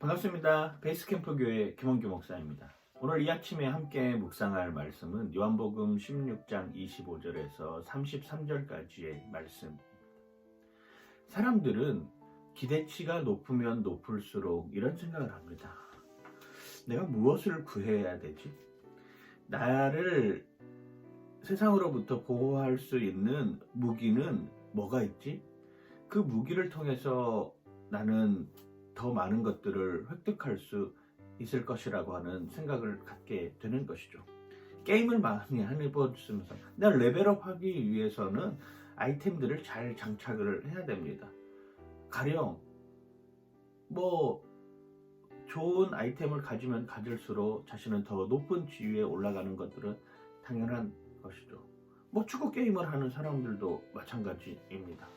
반갑습니다. 베이스캠프 교회 김원규 목사입니다. 오늘 이 아침에 함께 묵상할 말씀은 요한복음 16장 25절에서 33절까지의 말씀입니다. 사람들은 기대치가 높으면 높을수록 이런 생각을 합니다. 내가 무엇을 구해야 되지? 나를 세상으로부터 보호할 수 있는 무기는 뭐가 있지? 그 무기를 통해서 나는 더 많은 것들을 획득할 수 있을 것이라고 하는 생각을 갖게 되는 것이죠. 게임을 많이 해보면서 내가 레벨업 하기 위해서는 아이템들을 잘 장착을 해야 됩니다. 가령 뭐 좋은 아이템을 가지면 가질수록 자신은 더 높은 지위에 올라가는 것들은 당연한 것이죠. 뭐 축구 게임을 하는 사람들도 마찬가지입니다.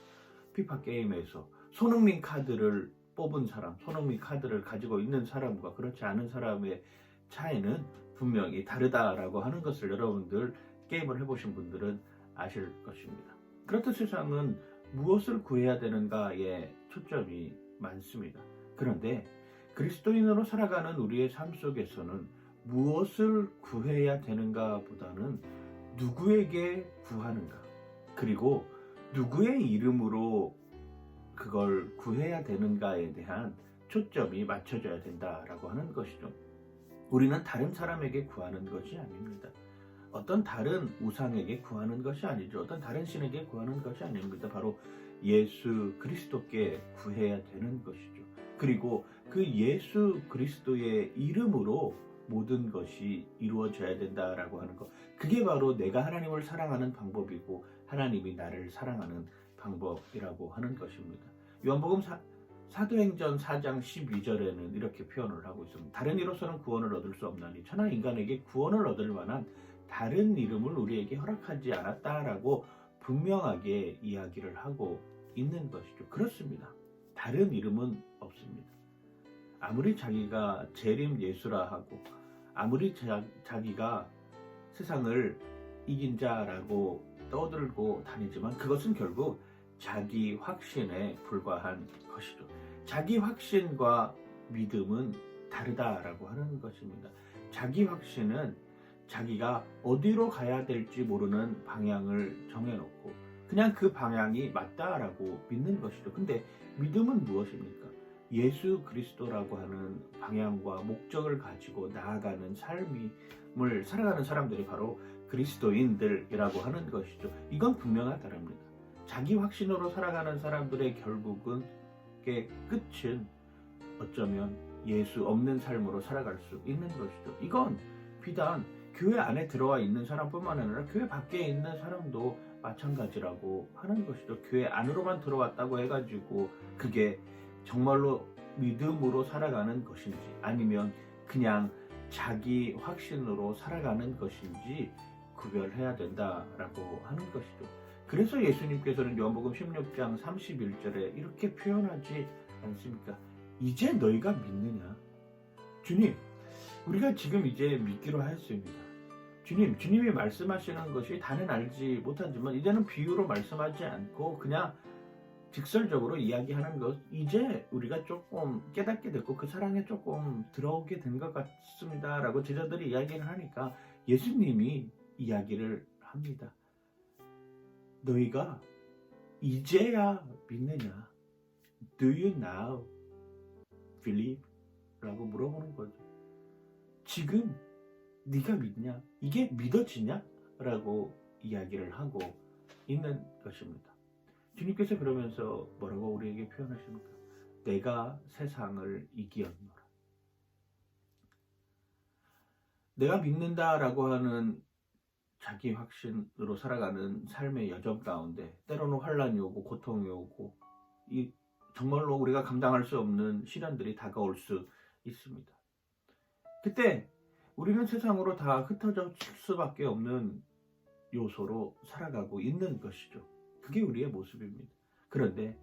피파 게임에서 손흥민 카드를 뽑은 사람, 손흥민 카드를 가지고 있는 사람과 그렇지 않은 사람의 차이는 분명히 다르다라고 하는 것을 여러분들 게임을 해보신 분들은 아실 것입니다. 그렇듯 세상은 무엇을 구해야 되는가에 초점이 많습니다. 그런데 그리스도인으로 살아가는 우리의 삶 속에서는 무엇을 구해야 되는가 보다는 누구에게 구하는가, 그리고 누구의 이름으로 그걸 구해야 되는가에 대한 초점이 맞춰져야 된다라고 하는 것이죠. 우리는 다른 사람에게 구하는 것이 아닙니다. 어떤 다른 우상에게 구하는 것이 아니죠. 어떤 다른 신에게 구하는 것이 아닙니다. 바로 예수 그리스도께 구해야 되는 것이죠. 그리고 그 예수 그리스도의 이름으로 모든 것이 이루어져야 된다라고 하는 것. 그게 바로 내가 하나님을 사랑하는 방법이고 하나님이 나를 사랑하는 방법이라고 하는 것입니다. 요한복음 사, 사도행전 4장 12절에는 이렇게 표현을 하고 있습니다. 다른 이로서는 구원을 얻을 수 없나니 천하 인간에게 구원을 얻을 만한 다른 이름을 우리에게 허락하지 않았다라고 분명하게 이야기를 하고 있는 것이죠. 그렇습니다. 다른 이름은 없습니다. 아무리 자기가 재림 예수라 하고 아무리 자, 자기가 세상을 이긴 자라고 떠들고 다니지만 그것은 결국 자기 확신에 불과한 것이죠. 자기 확신과 믿음은 다르다라고 하는 것입니다. 자기 확신은 자기가 어디로 가야 될지 모르는 방향을 정해놓고 그냥 그 방향이 맞다라고 믿는 것이죠. 근데 믿음은 무엇입니까? 예수 그리스도라고 하는 방향과 목적을 가지고 나아가는 삶을 살아가는 사람들이 바로 그리스도인들이라고 하는 것이죠. 이건 분명하다랍니다. 자기 확신으로 살아가는 사람들의 결국은 의 끝은 어쩌면 예수 없는 삶으로 살아갈 수 있는 것이죠. 이건 비단 교회 안에 들어와 있는 사람뿐만 아니라 교회 밖에 있는 사람도 마찬가지라고 하는 것이죠. 교회 안으로만 들어왔다고 해가지고 그게 정말로 믿음으로 살아가는 것인지 아니면 그냥 자기 확신으로 살아가는 것인지 구별해야 된다라고 하는 것이죠. 그래서 예수님께서는 요한복음 16장 31절에 이렇게 표현하지 않습니까? 이제 너희가 믿느냐? 주님, 우리가 지금 이제 믿기로 하였습니다. 주님, 주님이 말씀하시는 것이 다는 알지 못하지만 이제는 비유로 말씀하지 않고 그냥 직설적으로 이야기하는 것 이제 우리가 조금 깨닫게 됐고 그 사랑에 조금 들어오게 된 것 같습니다라고 제자들이 이야기를 하니까 예수님이 이야기를 합니다. 너희가 이제야 믿느냐? Do you now believe? 라고 물어보는 거죠. 지금 네가 믿냐? 이게 믿어지냐? 라고 이야기를 하고 있는 것입니다. 주님께서 그러면서 뭐라고 우리에게 표현하십니까? 내가 세상을 이기었노라. 내가 믿는다라고 하는 자기 확신으로 살아가는 삶의 여정 가운데 때로는 환란이 오고 고통이 오고 이 정말로 우리가 감당할 수 없는 시련들이 다가올 수 있습니다. 그때 우리는 세상으로 다 흩어져 칠 수밖에 없는 요소로 살아가고 있는 것이죠. 그게 우리의 모습입니다. 그런데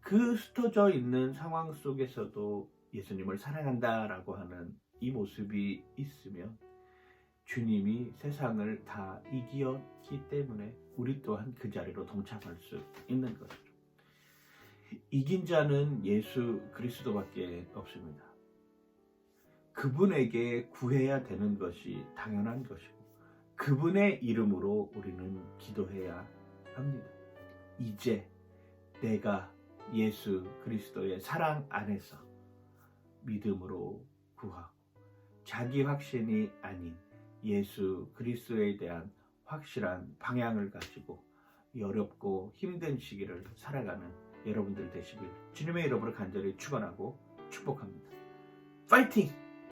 그 흩어져 있는 상황 속에서도 예수님을 사랑한다라고 하는 이 모습이 있으면 주님이 세상을 다 이기었기 때문에 우리 또한 그 자리로 동참할 수 있는 것이죠. 이긴 자는 예수 그리스도밖에 없습니다. 그분에게 구해야 되는 것이 당연한 것이고 그분의 이름으로 우리는 기도해야 합니다. 이제 내가 예수 그리스도의 사랑 안에서 믿음으로 구하고 자기 확신이 아닌 예수 그리스도에 대한 확실한 방향을 가지고 이 어렵고 힘든 시기를 살아가는 여러분들 되시길 주님의 이름으로 간절히 축원하고 축복합니다. 파이팅!